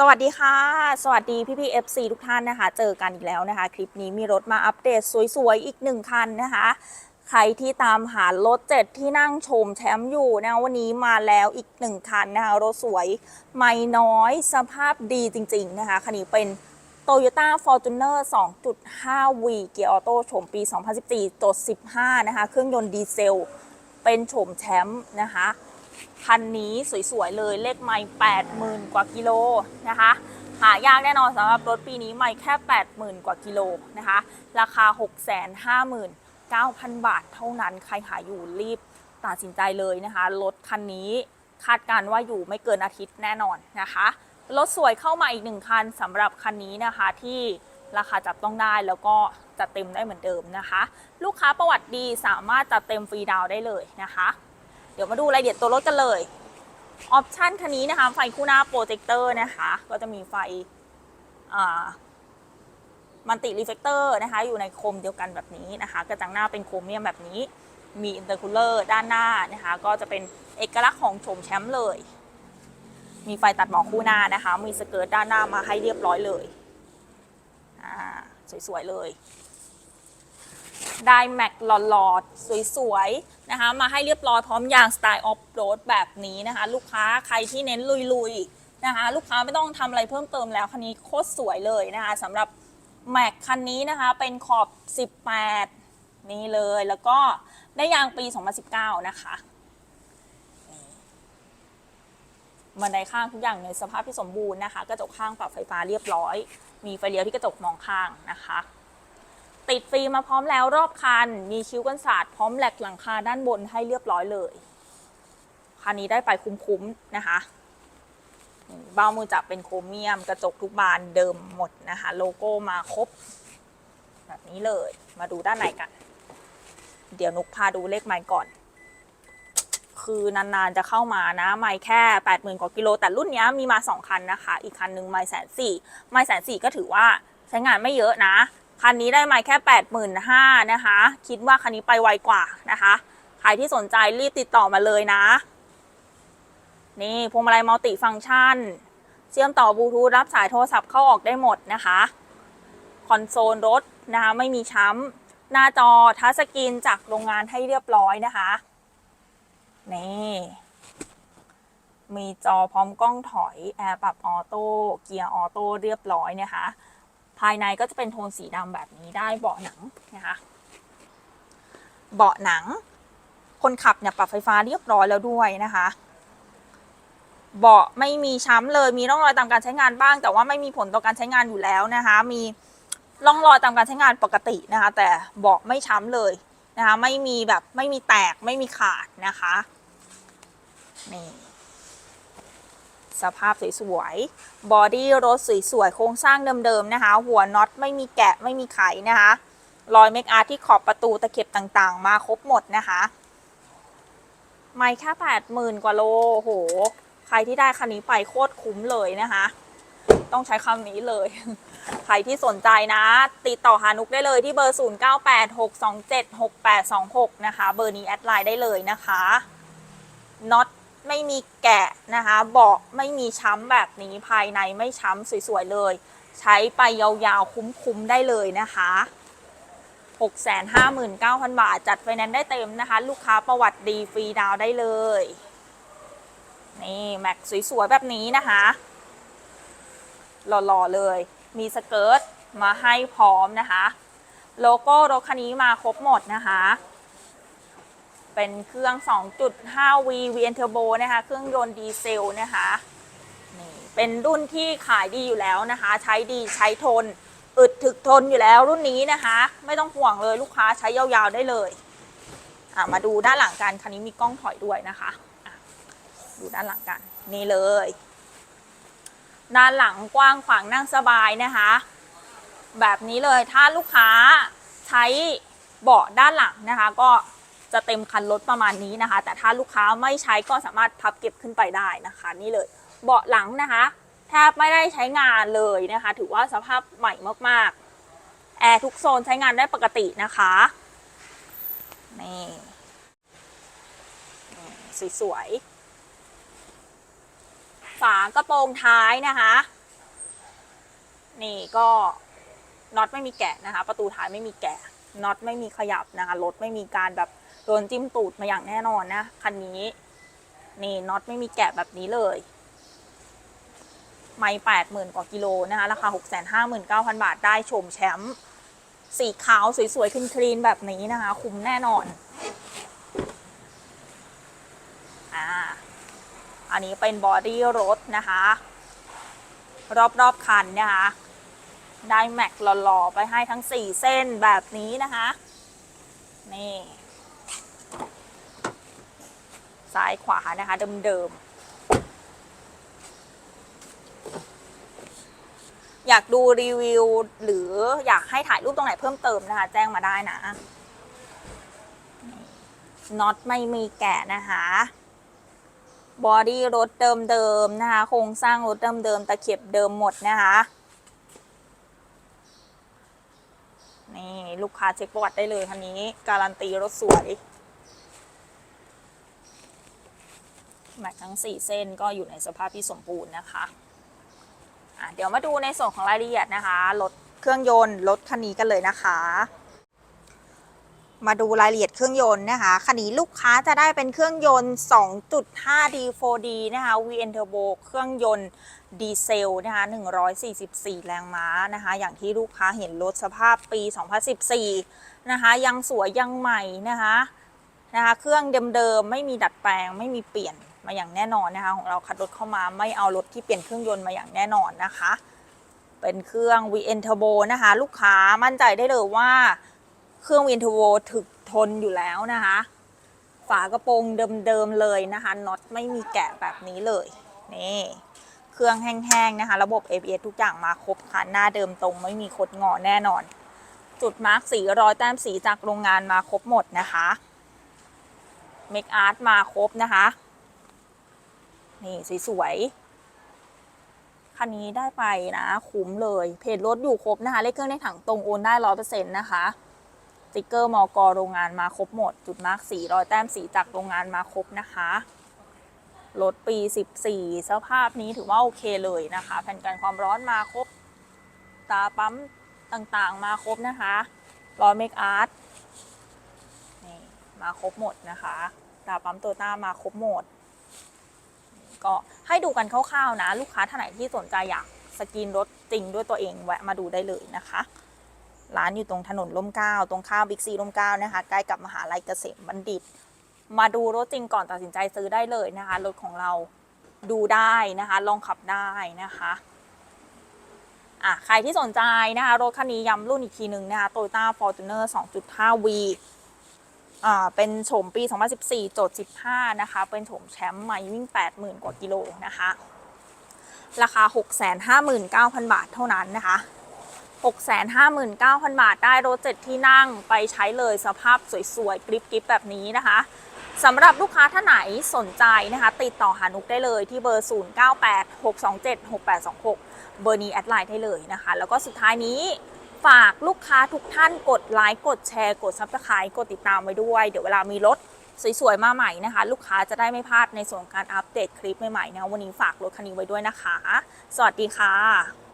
สวัสดีค่ะ สวัสดีพี่พีเอฟซีทุกท่านนะคะ เจอกันอีกแล้วนะคะ คลิปนี้มีรถมาอัปเดตสวยๆ อีกหนึ่งคันนะคะ ใครที่ตามหารถเจ็ดที่นั่งชมแชมป์อยู่นะวันนี้มาแล้วอีกหนึ่งคันนะคะ รถสวยไม่น้อยสภาพดีจริง ๆ นะคะ คันนี้เป็น Toyota Fortuner 2.5V เกียร์ออโต้โฉมปี 2014จด15 นะคะ เครื่องยนต์ดีเซล เป็นโฉมแชมป์นะคะ คันนี้สวยๆเลยเลขไม่80,000 กว่ากิโลนะคะ หายากแน่นอนสำหรับรถปีนี้ไม่แค่ 80,000 กว่ากิโลนะคะ ราคา 659,000 บาทเท่านั้นใครหาอยู่รีบตัดสินใจเลยนะคะ รถคันนี้คาดการว่าอยู่ไม่เกินอาทิตย์แน่นอนนะคะ รถสวยเข้ามาอีกหนึ่งคันสำหรับคันนี้นะคะที่ราคาจับต้องได้แล้วก็จัดเต็มได้เหมือนเดิมนะคะ ลูกค้าประวัติดีสามารถจัดเต็มฟรีดาวได้เลยนะคะ เดี๋ยวมาดูรายละเอียดตัวรถกันเลย ออปชันคันนี้นะคะ ไฟคู่หน้าโปรเจคเตอร์นะคะ ก็จะมีไฟมันติรีเฟกเตอร์นะคะ อยู่ในโคมเดียวกันแบบนี้นะคะ กระจังหน้าเป็นโครเมียมแบบนี้ มีอินเตอร์คูลเลอร์ด้านหน้านะคะ ก็จะเป็นเอกลักษณ์ของโฉมแชมป์เลย มีไฟตัดหมอกคู่หน้านะคะ มีสเกิร์ตด้านหน้ามาให้เรียบร้อยเลย สวยๆเลย ได้แม็กหลอดๆ สวยๆ นะคะ มาให้เรียบร้อยพร้อมยางสไตล์ออฟโรดแบบนี้นะคะ ลูกค้าใครที่เน้นลุยๆ นะคะ ลูกค้าไม่ต้องทำอะไรเพิ่มเติมแล้วคันนี้โคตรสวยเลยนะคะสำหรับแม็กคันนี้นะคะ เป็นขอบ 18 นี่เลยแล้วก็ได้ยางปี 2019 นะคะบันไดข้างทุกอย่างในสภาพที่สมบูรณ์นะคะ กระจกข้างปรับไฟฟ้าเรียบร้อย มีไฟเลี้ยวที่กระจกมองข้างนะคะ ติดฟิล์มมาพร้อมแล้วรอบคัน มีคิ้วกันศาสตร์พร้อมแหลกหลังคาด้านบนให้เรียบร้อยเลย คันนี้ได้ไปคุ้มๆนะคะ เบ้ามือจับเป็นโครเมียม กระจกทุกบานเดิมหมดนะคะ โลโก้มาครบ แบบนี้เลย มาดูด้านในกัน เดี๋ยวนุกพาดูเลขไมล์ก่อน คือนานๆจะเข้ามานะไมล์แค่ 80,000 กว่ากิโล แต่รุ่นนี้มีมา 2 คันนะคะ อีกคันหนึ่งไมล์แสนสี่ไมล์แสนสี่ก็ถือว่าใช้งานไม่เยอะนะ คันนี้ได้มาแค่ 85,000นะคะ คิดว่าคันนี้ไปไวกว่านะคะ ใครที่สนใจรีบติดต่อมาเลยนะ นี่พวงมาลัยมัลติฟังก์ชัน เชื่อมต่อบลูทูธรับสายโทรศัพท์เข้าออกได้หมดนะคะ คอนโซลรถนะคะไม่มีช้ำ หน้าจอทัชสกรีนจากโรงงานให้เรียบร้อยนะคะ นี่มีจอพร้อมกล้องถอย แอร์ปรับออโต้ เกียร์ออโต้เรียบร้อยนะคะ ภายในก็จะเป็นโทนสีดำแบบนี้ได้เบาะหนังนะคะ เบาะหนัง คนขับเนี่ยปรับไฟฟ้าเรียบร้อยแล้วด้วยนะคะ เบาะไม่มีช้ำเลยมีร่องรอยตามการใช้งานบ้าง แต่ว่าไม่มีผลต่อการใช้งานอยู่แล้วนะคะ มีร่องรอยตามการใช้งานปกตินะคะ แต่เบาะไม่ช้ำเลยนะคะ ไม่มีแบบไม่มีแตกไม่มีขาดนะคะนี่ สภาพสวยๆ บอดี้รถสวยๆ โครงสร้างเดิมๆ นะคะ หัวน็อตไม่มีแกะไม่มีไขนะคะ รอยเมคอาร์ที่ขอบประตูตะเข็บต่างๆ มาครบหมดนะคะ ไม่แค่แปดหมื่นกว่าโลโห ใครที่ได้คันนี้ไปโคตรคุ้มเลยนะคะ ต้องใช้คำนี้เลย ใครที่สนใจนะ ติดต่อหานุกได้เลยที่เบอร์ 0986276826 นะคะ เบอร์นี้แอดไลน์ได้เลยนะคะน็อต ไม่มีแกะนะคะเบาะไม่มีช้ำแบบนี้ภายในไม่ช้ำสวยๆเลย ใช้ไปยาวๆคุ้มๆได้เลยนะคะ659,000 บาท จัดไฟแนนซ์ได้เต็มนะคะ ลูกค้าประวัติดีฟรีดาวได้เลย นี่ แม็กสวย ๆ แบบนี้นะคะ หล่อ ๆ เลย มีสเกิร์ตมาให้พร้อมนะคะ โลโก้รถคันนี้มาครบหมดนะคะ เป็นเครื่อง 2.5V VN Turbo นะคะ เครื่องยนต์ดีเซลนะคะนี่เป็นรุ่นที่ขายดีอยู่แล้วนะคะ ใช้ดีใช้ทน อึดถึกทนอยู่แล้วรุ่นนี้นะคะ ไม่ต้องห่วงเลยลูกค้าใช้ยาวๆได้เลยอะมาดูด้านหลังกันคันนี้มีกล้องถอยด้วยนะคะะดูด้านหลังกันนี่เลยด้านหลังกว้างขวางนั่งสบายนะคะ แบบนี้เลยถ้าลูกค้าใช้เบาะด้านหลังนะคะ ก็ จะเต็มคันรถประมาณนี้นะคะ แต่ถ้าลูกค้าไม่ใช้ก็สามารถพับเก็บขึ้นไปได้นะคะ นี่เลยเบาะหลังนะคะแทบไม่ได้ใช้งานเลยนะคะ ถือว่าสภาพใหม่มากๆแอร์ทุกโซนใช้งานได้ปกตินะคะนี่สวยๆฝากระโปรงท้ายนะคะ นี่ก็น็อตไม่มีแกะนะคะ ประตูท้ายไม่มีแกะน็อตไม่มีขยับนะคะรถไม่มีการแบบ โดนจิ้มตูดมาอย่างแน่นอนนะ คันนี้ นี่น็อตไม่มีแกะแบบนี้เลย ไม่แปดหมื่นกว่ากิโลนะคะ ราคาหกแสนห้าหมื่นเก้าพันบาทได้ชมแชมป์สีขาวสวยๆคลีนๆแบบนี้นะคะ คุ้มแน่นอน อ่า อันนี้เป็นบอดี้รถนะคะ รอบๆคันนะคะ ได้แม็กหล่อๆ ไปให้ทั้ง 4 เส้นแบบนี้นะคะ นี่ ซ้ายขวานะคะ เดิมๆ อยากดูรีวิว หรืออยากให้ถ่ายรูปตรงไหนเพิ่มเติมนะคะ แจ้งมาได้นะน็อตไม่มีแกะนะคะบอดี้รถเดิมๆนะคะ โครงสร้างรถเดิมๆตะเข็บเดิมหมดนะคะนี่ ลูกค้าเช็คประวัติได้เลยคันนี้ การันตีรถสวย แม็กทั้ง 4 เส้นก็อยู่ในสภาพที่สมบูรณ์นะคะะเดี๋ยวมาดูในส่วนของรายละเอียดนะคะรถเครื่องยนต์รถคันนี้กันเลยนะคะ มาดูรายละเอียดเครื่องยนต์นะคะคันนี้ลูกค้าจะได้เป็นเครื่องยนต์ 2.5D 4D นะคะ VN Turbo เครื่องยนต์ดีเซลนะคะ 144 แรงม้านะคะ อย่างที่ลูกค้าเห็นรถสภาพปี 2014 นะคะ ยังสวยยังใหม่นะคะนะคะ เครื่องเดิมๆ ไม่มีดัดแปลง ไม่มีเปลี่ยน มาอย่างแน่นอนนะคะ ของเราคัดรถเข้ามาไม่เอารถที่เปลี่ยนเครื่องยนต์มาอย่างแน่นอนนะคะ เป็นเครื่อง VN Turbo นะคะ ลูกค้ามั่นใจได้เลยว่าเครื่องวินทโวถึกทนอยู่แล้วนะคะ ฝากระโปรงเดิมๆเลยนะคะน็อตไม่มีแกะแบบนี้เลยนี่เครื่องแห้งๆนะคะ ระบบ ABS ทุกอย่างมาครบค่ะหน้าเดิมตรง ไม่มีคดงอแน่นอน จุดมาร์กสีรอยแต้มสีจากโรงงานมาครบหมดนะคะเมคอาร์ตมาครบนะคะ นี่สวยๆคันนี้ได้ไปนะ คุ้มเลย เพจรถอยู่ครบนะคะเลขเครื่องในถังตรงโอนได้ร้อยเปอร์เซ็นต์นะคะสติกเกอร์มอกโรงงานมาครบหมด จุดมาร์กสีรอยแต้มสีจากโรงงานมาครบนะคะรถปี 14 สภาพนี้ถือว่าโอเคเลยนะคะ แผ่นกันความร้อนมาครบ ตาปั๊มต่างๆ มาครบนะคะรอยเมคอาร์ตนี่มาครบหมดนะคะ ตาปั๊มโตต้ามาครบหมด ก็ให้ดูกันคร่าวๆนะ ลูกค้าท่านไหนที่สนใจอยากสกรีนรถจริงด้วยตัวเองแวะมาดูได้เลยนะคะ ร้านอยู่ตรงถนนร่มเก้าตรงข้าวบิ๊กซีร่มเก้านะคะใกล้กับมหาลัยเกษมบัณฑิต มาดูรถจริงก่อนตัดสินใจซื้อได้เลยนะคะรถของเราดูได้นะคะลองขับได้นะคะอะใครที่สนใจนะคะรถคันนี้ย้ำรุ่นอีกทีหนึ่งนะคะ Toyota Fortuner 2.5V อ่าเป็นโฉมปี 2014 โจทย์15 นะคะ เป็นโฉมแชมป์ใหม่วิ่ง 80,000 กว่ากิโลนะคะ ราคา 659,000 บาทเท่านั้นนะคะ659,000 บาทได้รถเจ็ดที่นั่งไปใช้เลยสภาพสวยๆกริบๆแบบนี้นะคะสำหรับลูกค้าท่านไหนสนใจนะคะ ติดต่อหานุกได้เลยที่เบอร์ 0986276826 เบอร์นี้แอดไลน์ได้เลยนะคะ แล้วก็สุดท้ายนี้ ฝากลูกค้าทุกท่านกดไลค์กดแชร์กด s u b สไครต์กดติดตามไว้ด้วย เดี๋ยวเวลามีรถสวยๆ มาใหม่นะคะ ลูกค้าจะได้ไม่พลาดในส่วนการอัปเดตคลิปใหม่ๆนะวันนี้ฝากรถคันนี้ไว้ด้วยนะคะ สวัสดีค่ะ